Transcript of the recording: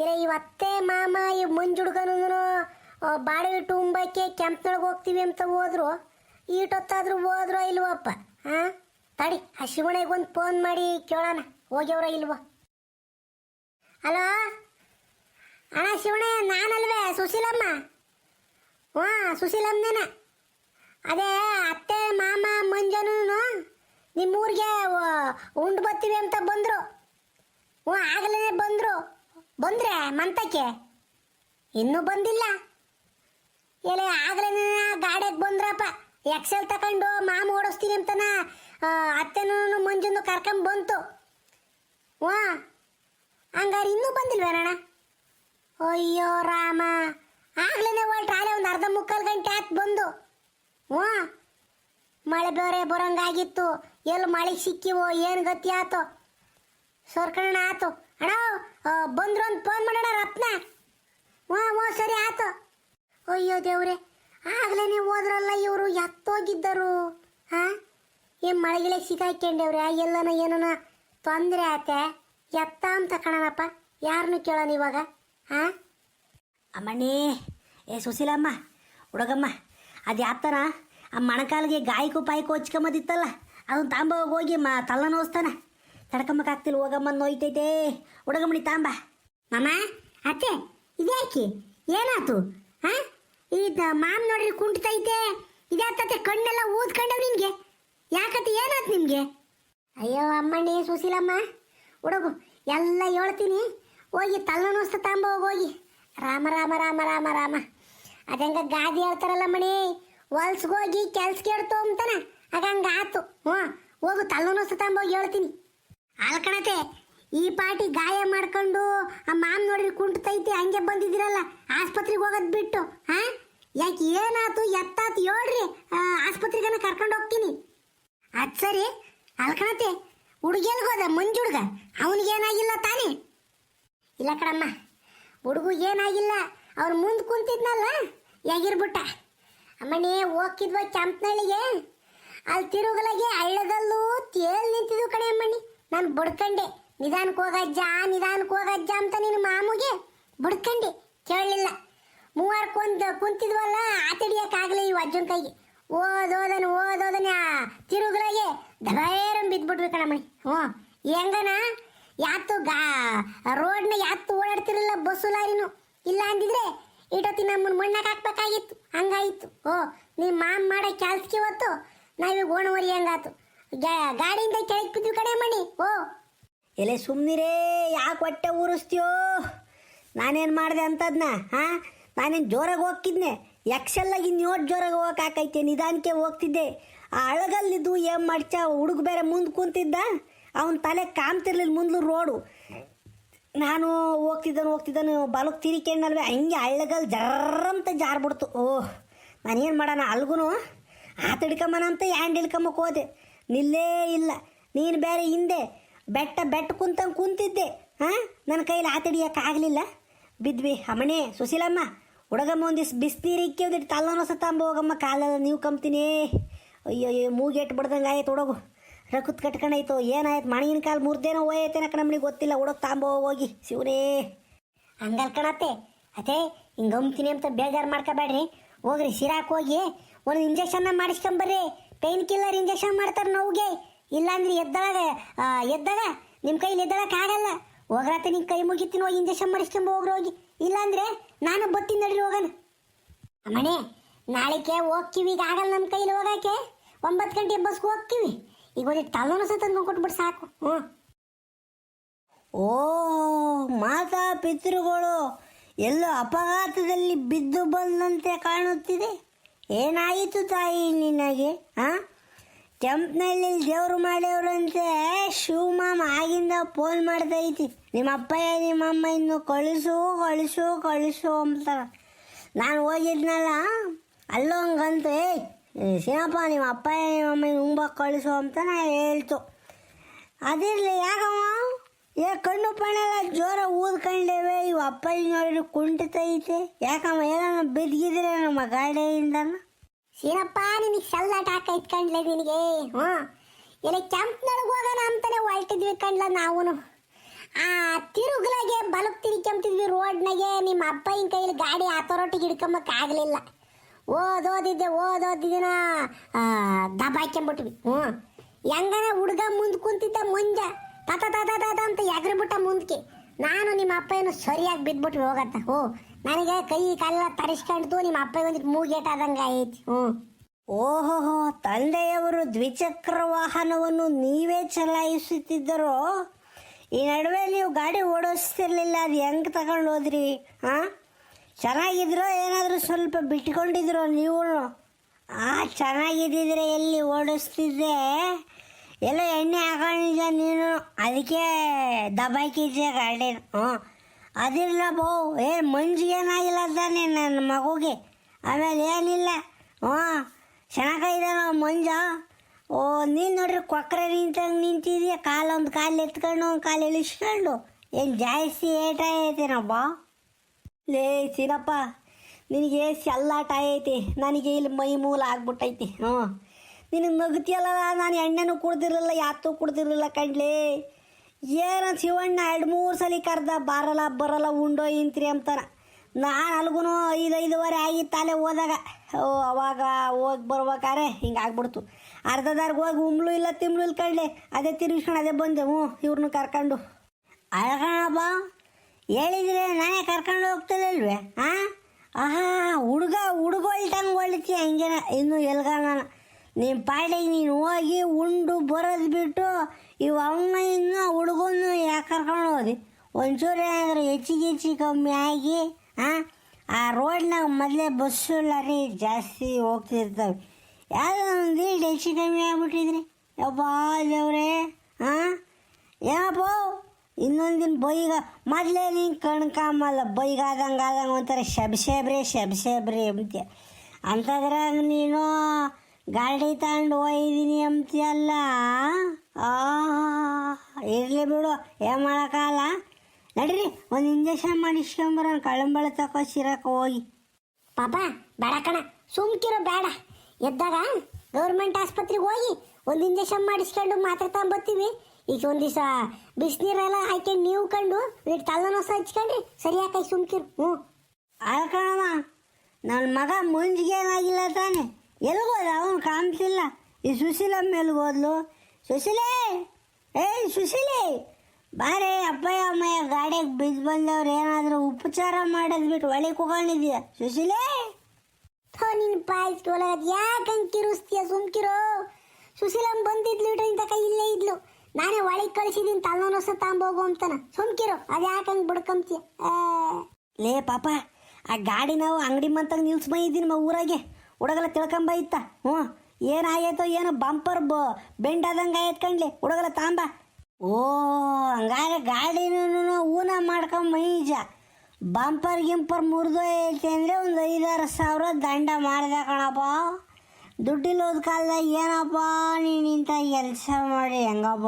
ಇಲ್ಲ ಇವತ್ತೆ ಮಾಮ ಈ ಮಂಜುಡ್ಗನು ಬಾಡಿ ಟುಂಬಕ್ಕೆ ಕೆಂಪ್ನೊಳಗೆ ಹೋಗ್ತೀವಿ ಅಂತ ಹೋದ್ರು. ಈಟೊತ್ತಾದ್ರೂ ಹೋದ್ರೋ ಇಲ್ವಪ್ಪ? ಹಾಂ ತಡಿ, ಆ ಶಿವಣಿಗೆ ಒಂದು ಫೋನ್ ಮಾಡಿ ಕೇಳೋಣ. ಹೋಗ್ಯವ್ರ ಇಲ್ವೋ? ಹಲೋ? ಅಣ್ಣ ಶಿವಣೆ ನಾನಲ್ವೇ? ಸುಶೀಲಮ್ಮ? ಹಾಂ ಸುಶೀಲಮ್ಮನೇನ. ಅದೇ, ಅತ್ತೆ, ಮಾಮ ಮಂಜನೂ ನಿಮ್ಮೂರಿಗೆ ಉಂಡು ಬರ್ತೀವಿ ಅಂತ ಬಂದರು. ಹ್ಞೂ ಆಗಲೇ ಬಂದರು. ಬಂದ್ರೆ ಮಂತಕ್ಕೆ? ಇನ್ನೂ ಬಂದಿಲ್ಲ. ಎಲೆ ಆಗ್ಲೇ ಗಾಡಿಯಾಗ ಬಂದ್ರಪ್ಪ. ಎಕ್ಸೆಲ್ ತಕೊಂಡು ಮಾಮ ಓಡಿಸ್ತೀನಿ ಅಂತನ ಅತ್ತೆನೂ ಮಂಜುನು ಕರ್ಕೊಂಡ್ ಬಂತು. ವಾ, ಹಂಗಾರೆ ಇನ್ನೂ ಬಂದಿಲ್ವೇನಣ್ಣ ಅಯ್ಯೋ ರಾಮ, ಆಗ್ಲೇ ಆಲೆ ಒಂದು ಅರ್ಧ ಮುಕ್ಕಾಲು ಗಂಟೆ ಆಯ್ತು ಬಂದು. ಹ್ಞೂ ಮಳೆ ಬೇರೆ ಬರೋಂಗಾಗಿತ್ತು. ಎಲ್ಲಿ ಮಳೆ ಸಿಕ್ಕಿವೋ, ಏನು ಗತಿ ಆತೋ? ಸರ್ಕಣ ಆತು. ಅಣ್ಣ ಬಂದ್ರು ಅಂತ ಫೋನ್ ಮಾಡೋಣ ರತ್ನ. ಹ್ಞೂ ಹ್ಞೂ ಸರಿ ಆತು ಅಯ್ಯೋ ದೇವ್ರೆ, ಆಗ್ಲೇ ಹೋದ್ರಲ್ಲ ಇವರು, ಎತ್ತೋಗಿದ್ದರು. ಹಾ ಏನ್ ಮಳೆಗಿಳೆ ಸಿಗಾಕೊಂಡವ್ರೆ ಎಲ್ಲನ ಏನನ ತೊಂದರೆ ಆತೆ. ಎತ್ತ ಅಂತ ಕಣನಪ್ಪ ಯಾರನ್ನು ಕೇಳೋಣ ಇವಾಗ? ಹಾ ಅಮ್ಮಣ್ಣಿ, ಏ, ಸುಶೀಲಮ್ಮ, ಹುಡುಗಮ್ಮ, ಅದು ಯಾತನ? ಆ ಮಣಕಾಲಿಗೆ ಗಾಯಕು ಪಾಯ್ಕು ಹಚ್ಕೊಂಬದಿತ್ತಲ್ಲ, ಅದನ್ನ ತಾಂಬ ಹೋಗಿ ಮ ತಲ್ಲ ನೋಸ್ತಾನ ತಡ್ಕೊಂಬಕ್ಕಾಗ್ತಿಲ್ಲ ಹೋಗಮ್ಮ ನೋಯ್ತೈತೆ. ಹುಡುಗಮ್ಮಣಿ ತಾಂಬ. ಮಾಮ, ಅತ್ತೆ, ಇದ್ಯಾಕೆ? ಏನಾತು? ಹಾ ಇದು ಮಾಮ್ ನೋಡ್ರಿ ಕುಂಟ್ತೈತೆ. ಇದ್ಯಾತತೆ ಕಣ್ಣೆಲ್ಲ ಊದ್ಕೊಂಡವ್ ನಿನ್ಗೆ ಯಾಕತ್ತೆ ಏನಾತ್ ನಿಮಗೆ? ಅಯ್ಯೋ, ಅಮ್ಮಣ್ಣಿ, ಸುಶೀಲಮ್ಮ. ಹುಡುಗು, ಎಲ್ಲ ಹೇಳ್ತೀನಿ. ಹೋಗಿ ತಲ್ಲನೋಸ್ತ ತಾಂಬ ಹೋಗಿ ರಾಮ ರಾಮ ರಾಮ ರಾಮ ರಾಮ. ಅದಂಗ ಗಾದಿ ಹೇಳ್ತಾರಲ್ಲ ಮಣಿ ಹೊಲ್ಸ್ಗೋಗಿ ಕೆಲ್ಸ ಕೇಳ್ತು ಅಂತಾನ. ಹಂಗ ಆತು. ಹ್ಞೂ, ಹೋಗು ತಲ್ಲನೋಸ್ತ ತಾಂಬ ಹೋಗಿ ಹೇಳ್ತೀನಿ. ಅಲ್ಕಣತೆ ಈ ಪಾಟಿ ಗಾಯ ಮಾಡ್ಕೊಂಡು ಆ ಮಾಮ್ ನೋಡ್ರಿ ಕುಂಟತೈತಿ, ಹಂಗೆ ಬಂದಿದ್ದೀರಲ್ಲ, ಆಸ್ಪತ್ರೆಗೆ ಹೋಗೋದ್ ಬಿಟ್ಟು, ಹಾ? ಯಾಕೆ ಏನಾತು, ಎತ್ತಾತು ಹೇಳ್ರಿ ಆಸ್ಪತ್ರೆಗನ ಕರ್ಕೊಂಡು ಹೋಗ್ತೀನಿ. ಅದ್ ಸರಿ. ಅಲ್ಕಣತೆ ಹುಡುಗಿಯಲ್ಗ ಹೋದ, ಮಂಜುಡ್ಗ? ಅವನಿಗೇನಾಗಿಲ್ಲ ತಾನೇ? ಇಲ್ಲ ಕಡಮ್ಮ ಹುಡುಗು ಏನಾಗಿಲ್ಲ ಅವ್ರ ಮುಂದೆ ಕುಂತಿದ್ನಲ್ಲ ಯಾಗಿರ್ಬಿಟ್ಟ ಅಮ್ಮನೇ ಹೋಗ್ತಿದ್ವ ಕೆಂಪ್ನಳ್ಳಿಗೆ. ಅಲ್ಲಿ ತಿರುಗಲಾಗೆ ಹಳ್ಳದಲ್ಲೂ ತೇಲ್ ನಿಂತಿದ್ವು ಕಡೆ ಅಮ್ಮಣ್ಣಿ. ನಾನು ಬಡ್ಕಂಡೆ. ನಿಧಾನಕ್ಕೆ ಹೋಗಜ್ಜ ನಿಧಾನಕ್ಕೆ ಹೋಗಜ್ಜ ಅಂತ ನಿನ್ನ ಮಾಮುಗೆ ಬಡ್ಕಂಡೆ. ಕೇಳಲಿಲ್ಲ. ಮೂವರು ಕುಂತ ಕುಂತಿದ್ವಲ್ಲ ಆತಡಿಯಕ್ಕಾಗಲಿ ಈ ಅಜ್ಜನ ಕೈಗೆ. ಓದೋದನ ಓದೋದನ ತಿರುಗಲಾಗೆ ದಬೇರಂ ಬಿದ್ಬಿಟ್ವಿ ಕಣಮ್ಮಣಿ. ಹ್ಞೂ. ಹೆಂಗನ? ಯಾತು ಗಾ, ರೋಡ್ನ ಯಾತು ಓಡಾಡ್ತಿರಲಿಲ್ಲ ಬಸ್ಸು ಲಾರಿನು? ಇಲ್ಲ ಅಂದಿದ್ರೆ ಇಟೊತ್ತಿ ನಮ್ಮನ್ನು ಮಣ್ಣಾಗ ಹಾಕ್ಬೇಕಾಗಿತ್ತು. ಹಂಗಾಯಿತು. ಓ, ನಿಮ್ಮ ಮಾಮ್ ಮಾಡೋ ಕೆಲ್ಸಕ್ಕೆ ಇವತ್ತು ನಾವೀಗ ಓಣವರಿ ಹಂಗಾತು? ಗಾಡಿಯಿಂದ ಕೆಳಗೆ ಬಿದ್ದು ಕಡೆ ಮಣಿ ಓ. ಎಲೆ ಸುಮ್ಮನಿರೇ ಯಾಕೆ ಹೊಟ್ಟೆ ಊರಿಸ್ತೀಯೋ? ನಾನೇನು ಮಾಡಿದೆ ಅಂತದ್ನ, ಹಾಂ? ನಾನೇನು ಜೋರಾಗಿ ಹೋಗ್ತಿದ್ನೆ? ಎಕ್ಸೆಲ್ಲಾಗಿ ಇನ್ನೋಟ್ ಜೋರಾಗಿ ಹೋಗಕ್ಕಾಕೈತೆ ನಿಧಾನಕ್ಕೆ ಹೋಗ್ತಿದ್ದೆ. ಆ ಅಳಗಲ್ಲಿದ್ದು ಏನು ಮಾಡ್ಚ ಹುಡುಗ ಬೇರೆ ಮುಂದೆ ಕುಂತಿದ್ದ. ಅವನ ತಲೆ ಕಾಮ್ತಿರ್ಲಿಲ್ಲ ಮುಂದ್ಲು ರೋಡು. ನಾನು ಹೋಗ್ತಿದ್ದಾನು ಹೋಗ್ತಿದ್ದಾನು, ಬಲಕ್ ತಿರಿಕೊಂಡಲ್ವೇ ಹಂಗೆ ಹಳ್ಳಗಲ್ ಜರ್ರಂತ ಜಾರ್ಬಿಡ್ತು. ಓಹ್, ನಾನೇನು ಮಾಡೋಣ? ಅಲ್ಗೂ ಆತ ಅಂತ ಹ್ಯಾಂಡ್ ಹಿಡ್ಕೊಂಬಕ್ಕೆ ಹೋದೆ. ನಿಲ್ಲೇ ಇಲ್ಲ. ನೀನು ಬೇರೆ ಹಿಂದೆ ಬೆಟ್ಟ ಬೆಟ್ಟ ಕುಂತಂಗೆ ಕುಂತಿದ್ದೆ. ಹಾಂ ನನ್ನ ಕೈಲಿ ಆತ ಆಗಲಿಲ್ಲ. ಬಿದ್ವಿ. ಅಮ್ಮಣೆ ಸುಶೀಲಮ್ಮ, ಹುಡುಗಮ್ಮ ಒಂದಿಸ್ ಬಿಸಿನೀರು ಇಕ್ಕಿ ಒಂದಿಟ್ಟು ತಲ್ಲನೋ ಸತ್ತಂಬ ಹೋಗಮ್ಮ, ಕಾಲಲ್ಲ ನೀವು ಕಂಬ್ತೀನಿ. ಅಯ್ಯೋ ಅಯ್ಯೋ ಮೂಗೆಟ್ಟು ಬಿಡ್ದಂಗೆ ಆಯ್ತು ಹುಡುಗು. ರಕುತ್ ಕಟ್ಕೊಂಡಾಯ್ತು ಏನಾಯ್ತು? ಮಣಿಗಿನ ಕಾಲು ಮುರ್ದೇನೋ ಹೋಯ್ತೇನ ಕಣಮ್ಮನಿಗೆ ಗೊತ್ತಿಲ್ಲ. ಹುಡುಗ ತಾಂಬ ಹೋಗಿ. ಶಿವನೇ. ಹಂಗಲ್ ಕಣತ್ತೆ. ಅದೇ ಹಿಂಗೆ ಅಂಬ್ತೀನಿ ಅಂತ ಬೇಜಾರು ಮಾಡ್ಕೋಬೇಡ್ರಿ. ಹೋಗ್ರಿ ಸಿರಾಕ್ ಹೋಗಿ ಒಂದು ಇಂಜೆಕ್ಷನ್ನ ಮಾಡಿಸ್ಕೊಂಬರ್ರಿ. ಪೇನ್ ಕಿಲ್ಲರ್ ಇಂಜೆಕ್ಷನ್ ಮಾಡ್ತಾರೆ ನೋವಿಗೆ. ಇಲ್ಲಾಂದ್ರೆ ಎದ್ದಳಗ ಎದ್ದಳ ನಿಮ್ಮ ಕೈಲಿ ಎದ್ದಳಕ್ಕೆ ಆಗಲ್ಲ. ಹೋಗ್ರಾತ ನಿನ್ ಕೈ ಮುಗಿತೀನಿ ಹೋಗಿ ಇಂಜೆಕ್ಷನ್ ಮಾಡಿಸ್ಕೊಂಬ ಹೋಗ್ರಿ ಹೋಗಿ. ಇಲ್ಲಾಂದ್ರೆ ನಾನು ಬತ್ತೀನಿ ನಡ್ರಿ ಹೋಗೋಣ. ಮನೆ ನಾಳೆಗೆ ಹೋಗ್ತೀವಿ ಈಗ ಆಗಲ್ಲ ನಮ್ಮ ಕೈಲಿ ಹೋಗಕ್ಕೆ ಒಂಬತ್ತು ಗಂಟೆ ಬಸ್ಗೆ ಹೋಗ್ತೀವಿ ಈಗ ಒಂದು ತಲೆನೂ ಸಹ ತಂದು ಕೊಟ್ಬಿಟ್ಟು ಸಾಕು, ಹ್ಞೂ. ಓ ಮಾತಾ ಪಿತೃಗಳು ಎಲ್ಲೋ ಅಪಘಾತದಲ್ಲಿ ಬಿದ್ದು ಬಂದಂತೆ ಕಾಣುತ್ತಿದೆ. ಏನಾಯಿತು ತಾಯಿ ನಿನಗೆ ಹಾಂ ಕೆಂಪನಳ್ಳಿ ದೇವ್ರು ಮಾಡ್ಯವ್ರಂತೆ ಶಿವಮಾಮ ಆಗಿಂದ ಫೋನ್ ಮಾಡ್ತೈತಿ ನಿಮ್ಮ ಅಪ್ಪಯ್ಯ ನಿಮ್ಮ ಅಮ್ಮ ಇನ್ನು ಕಳಿಸು ಕಳಿಸು ಕಳಿಸು ಅಂತಾರ. ನಾನು ಹೋಗಿದ್ನಲ್ಲ, ಅಲ್ಲೋ ಹಂಗಂತ, ಏ ಸಿನಪ್ಪ ನಿಮ್ಮ ಅಪ್ಪಯ್ಯ ನಿಮ್ಮ ಅಮ್ಮ ಉಂಬ ಕಳಿಸು ಅಂತ ನಾ ಹೇಳ್ತು. ಅದಿರಲಿ ಯಾಕಮ್ಮ ಏ, ಕಣ್ಣು ಪಣ್ಣೆಲ್ಲ ಜೋರ ಊದ್ಕೊಂಡೇವೆ. ಇವು ಅಪ್ಪ ನೋಡಿ ಕುಂಟಿತೈತೆ ಯಾಕಮ್ಮ ಏನೋ ಬಿದ್ಗಿದ್ರೆ ನಮ್ಮ ಗಾಡಿಯಿಂದ ಸೀನಪ್ಪ ನಿನಗೆ ಸಲ್ಲಾಟ ಹಾಕ ಕಂಡ್ಲೆ ನಿನಗೆ? ಹ್ಞೂ. ಎಲ್ಲ ಕೆಂಪ್ನೊಳಗೆ ಹೋಗೋಣ ಅಂತಾನೆ ಹೊರಟಿದ್ವಿ ಕಣ್ಲ ನಾವು ಆ ತಿರುಗ್ಲಾಗೆ ಬಲಕ್ ತಿರ್ಕೊಂತಿದ್ವಿ ರೋಡ್ನಾಗೆ. ನಿಮ್ಮ ಅಪ್ಪನ ಕೈಲಿ ಗಾಡಿ ಆತೋರೊಟ್ಟಿಗೆ ಹಿಡ್ಕೊಂಬಕ್ ಆಗ್ಲಿಲ್ಲ ಓದೋದಿದ್ದೆ, ಓದೋದಿದ್ದಿನ ದಬಾಕೆಂಬಿಟ್ವಿ ಹ್ಞೂ. ಹೆಂಗನ ಹುಡುಗ ಮುಂದೆ ಕುಂತಿದ್ದ ಮುಂಜ. ತತ ತತ ತತ ಅಂತ ಎಗ್ರಿಬಿಟ್ಟ ಮುಂದಕ್ಕೆ ನಾನು ನಿಮ್ಮ ಅಪ್ಪ ಏನು ಸರಿಯಾಗಿ ಬಿದ್ಬಿಟ್ಟು ಹೋಗತ್ತ. ಹ್ಞೂ. ನನಗೆ ಕೈ ಕಾಲೆಲ್ಲ ತರಿಸ್ಕೊಂಡು ನಿಮ್ಮ ಅಪ್ಪ ಒಂದು ಮೂಗೇಟ್ ಆದಂಗೆ ಆಯ್ತು. ಹ್ಞೂ. ಓಹೋಹೋ ತಂದೆಯವರು ದ್ವಿಚಕ್ರ ವಾಹನವನ್ನು ನೀವೇ ಚಲಾಯಿಸುತ್ತಿದ್ದರು? ಈ ನಡುವೆ ನೀವು ಗಾಡಿ ಓಡಿಸ್ತಿರ್ಲಿಲ್ಲ, ಅದು ಹೆಂಗೆ ತಗೊಂಡು ಹೋದ್ರಿ? ಹಾಂ? ಚೆನ್ನಾಗಿದ್ರೋ ಏನಾದರೂ ಸ್ವಲ್ಪ ಬಿಟ್ಕೊಂಡಿದ್ರೋ ನೀವು? ಆ, ಚೆನ್ನಾಗಿದ್ದಿದ್ರೆ ಎಲ್ಲಿ ಓಡಿಸ್ತಿದ್ದೆ? ಎಲ್ಲ ಎಣ್ಣೆ ಹಾಕೊಂಡಿದ್ದೆ ನೀನು? ಅದಕ್ಕೆ ದಬಾಕಿದ್ದೆ ಗಾಡಿ ಹ್ಞೂ. ಅದಿಲ್ಲ ಬೋ. ಏ ಮಂಜಿಗೆ ಏನಾಗಿಲ್ಲ ತಾನೆ ನನ್ನ ಮಗುಗೆ. ಆಮೇಲೆ ಏನಿಲ್ಲ. ಹ್ಞೂ. ಚೆನ್ನಾಗಿದ್ದಾನ ಮಂಜ? ಓ, ನೀನು ನೋಡ್ರಿ ಕೊಕ್ಕರೆ ನಿಂತಂಗೆ ನಿಂತಿದ್ಯ? ಕಾಲೊಂದು ಕಾಲು ಎತ್ಕೊಂಡು, ಒಂದು ಕಾಲು ಇಳಿಸ್ಕೊಂಡು. ಏನು ಜಾಸ್ತಿ ಏಟ ಐತೇನಪ್ಪ ಲೇ ಸೀನಪ್ಪ ನಿನಗೆ ಸೆಲ್ಲಾಟ ಐತಿ. ನನಗೆ ಇಲ್ಲಿ ಮೈ ಮೂಲ ಆಗ್ಬಿಟ್ಟೈತಿ. ಹ್ಞೂ. ನಿನಗೆ ನಗತಿಯಲ್ಲ ನಾನು ಎಣ್ಣೆನೂ ಕುಡ್ದಿರಲಿಲ್ಲ, ಯಾತೂ ಕುಡ್ದಿರಲಿಲ್ಲ ಕಣ್ಲೇ. ಏನೋ ಶಿವಣ್ಣ ಎರಡು ಮೂರು ಸಲ ಕರ್ದ, ಬರಲ್ಲ ಬರಲ್ಲ, ಉಂಡೋ ಇಂತ್ರಿ ಅಂತಾನ ನಾನು ಅಲ್ಗೂ ಐದು ಐದುವರೆ ಆಗಿತ್ತು ಅಲ್ಲೇ ಹೋದಾಗ, ಓ, ಅವಾಗ ಹೋಗಿ ಬರ್ಬೇಕಾರೆ ಹಿಂಗೆ ಆಗ್ಬಿಡ್ತು. ಅರ್ಧದಾರ್ಗೆ ಹೋಗಿ ಉಂಬ್ಳು ಇಲ್ಲ ತಿಂಬ್ಳು ಇಲ್ಲ ಕಳ್ಳೆ ಅದೇ ತಿರುಗಿಸ್ಕೊಂಡು ಅದೇ ಬಂದೆ, ಹ್ಞೂ ಇವ್ರನ್ನ ಕರ್ಕೊಂಡು. ಅಳ್ಕಣಪ್ಪ ಹೇಳಿದ್ರೆ ನಾನೇ ಕರ್ಕೊಂಡು ಹೋಗ್ತಿಲ್ಲಲ್ವೇ ಹಾಂ ಆಹಾ, ಹುಡುಗ ಹುಡುಗ ಹೊಲ್ಟಂಗೆ ಹೊಳಿತಿ ಹಂಗೇನ, ಇನ್ನು ಎಲ್ಗ ನಾನು. ನಿಮ್ಮ ಪಾಡಿಗೆ ನೀನು ಹೋಗಿ ಉಂಡು ಬರೋದು ಬಿಟ್ಟು ಇವು ಅವನ್ನ ಇನ್ನೂ ಹುಡುಗನ್ನು ಯಾಕೆ ಕರ್ಕೊಂಡು ಹೋದಿ? ಒಂಚೂರು ಏನಾದರೂ ಹೆಚ್ಚಿಗೆ ಹೆಚ್ಚಿಗೆ ಕಮ್ಮಿ ಆಗಿ ಹಾಂ ಆ ರೋಡ್ನಾಗ ಮೊದಲೇ ಬಸ್ಸು ಲಾರಿ ಜಾಸ್ತಿ ಹೋಗ್ತಿರ್ತವೆ. ಯಾವುದೋ ಒಂದು ಈಡ್ ಹೆಚ್ಚು ಕಮ್ಮಿ ಆಗ್ಬಿಟ್ಟಿದ್ರಿ. ಯಪ್ಪ ದೇವ್ರೇ ಹಾಂ ಏನಪ್ಪ? ಇನ್ನೊಂದಿನ ಬೈಗ, ಮೊದಲೇ ನೀನು ಕಣ್ಕಾಮಲ್ಲ ಬೈಗ ಆದಂಗೆ ಆದಂಗೆ ಒಂಥರ ಶಬ್ಸೇಬ್ರಿ ಶಬ್ಸೇಬ್ರಿ ಅಂತ ಅಂಥದ್ರಾಗ ನೀನು ಗಾಡಿ ತಗೊಂಡು ಹೋಗಿದ್ದೀನಿ ಅಂತೀಯಲ್ಲ ಆ ಇರಲಿ ಬಿಡು ಏನು ಮಾಡೋಕ್ಕಲ್ಲ ನಡೀರಿ ಒಂದು ಇಂಜೆಕ್ಷನ್ ಮಾಡಿಸ್ಕೊಂಬರೋಣ ಕಳಂಬಳ ತಕೋ ಸಿರಕ್ಕೆ ಹೋಗಿ. ಪಾಪ ಬೇಡ ಕಣ ಸುಮ್ಕಿರೋ ಬೇಡ. ಎದ್ದಾಗ ಗೌರ್ಮೆಂಟ್ ಆಸ್ಪತ್ರೆಗೆ ಹೋಗಿ ಒಂದು ಇಂಜೆಕ್ಷನ್ ಮಾಡಿಸ್ಕೊಂಡು ಮಾತ್ರ ತಗೊಂಬರ್ತೀವಿ ಈಗ ಒಂದು ದಿವಸ ಬಿಸಿನೀರೆಲ್ಲ ಹಾಕೊಂಡು ನೀವು ಕಂಡು ಇಟ್ಟು ತಲೆನೋಸ ಹಚ್ಕೊಂಡ್ರಿ ಸರಿಯಾಗಿ ಸುಮ್ಕಿರು ಹ್ಞೂ. ಕಣಮ್ಮ ನನ್ನ ಮಗ ಮುಂಜಿಗೆ ಏನಾಗಿಲ್ಲ ತಾನೆ. ಎಲ್ಗೋದ? ಅವನು ಕಾಣ್ತಿಲ್ಲ. ಈ ಸುಶೀಲಮ್ಮ ಹೋದ್ಲು ಸುಶೀಲೇ! ಏಯ್, ಸುಶೀಲೆ! ಬಾರೇ, ಅಪ್ಪಯ್ಯ, ಅಮ್ಮಯ್ಯ, ಗಾಡಿಗೆ ಬಿದ್ದು ಬಂದವ್ರು ಏನಾದರೂ ಉಪಚಾರ ಮಾಡೋದು ಬಿಟ್ಟು ಒಳಗೆ ಕೂಗೊಂಡಿದ್ಯ? ಸುಶೀಲೇ! ಥೋ ನಿನ್ನ ಪಾಯಿಸ್ಕೊಳಗದ್ ಯಾಕೆ ಹಂಗೆ ಕಿರುಸ್ತೀಯ ಸುಮ್ಕಿರೋ? ಸುಶೀಲಮ್ಮ ಬಂದಿದ್ಲು ಇಟ್ರೆ ಇಂಥ ಕೈ ಇಲ್ಲೇ ಇದ್ಲು. ನಾನೇ ಒಳಗೆ ಕಳಿಸಿದ್ದೀನಿ ತಲೆನೋಸ ತಾಂಬೋಗು ಅಂತಾನ. ಸುಮ್ಕಿರೋ, ಅದು ಯಾಕೆ ಹಂಗೆ ಬಿಡ್ಕೊಂತೀಯ ಲೇ, ಪಾಪ, ಆ ಗಾಡಿ ನಾವು ಅಂಗಡಿ ಮಂತಾಗ ನಿಲ್ಸ್ ಇದ್ದೀನಿ ಮ ಊರಾಗೆ. ಹುಡುಗಲ್ಲ ತಿಳ್ಕೊಂಬ ಇತ್ತ? ಹ್ಞೂ. ಏನಾಗೈತೋ ಏನೋ ಬಂಪರ್ ಬ ಬೆಂಡ್ ಆದಂಗೆ ಆಯ್ತು ಕಣ್ಲಿ. ಹುಡುಗಲ ತಾಂಬ. ಓ ಹಂಗಾರೆ ಗಾಡಿನೂ ಊನ ಮಾಡ್ಕೊಂಬ ಈಜ. ಬಂಪರ್ ಗಿಂಪರ್ ಮುರಿದು ಐತೆ ಅಂದರೆ ಒಂದು ಐದಾರು ಸಾವಿರ ದಂಡ ಮಾಡಿದೆ ಕಣಪ್ಪ. ದುಡ್ಡಿಲ್ಲೋದ ಕಾಲದಾಗ ಏನಪ್ಪ ನೀನು ಇಂಥ ಕೆಲಸ ಮಾಡಿ ಹೆಂಗಪ್ಪ?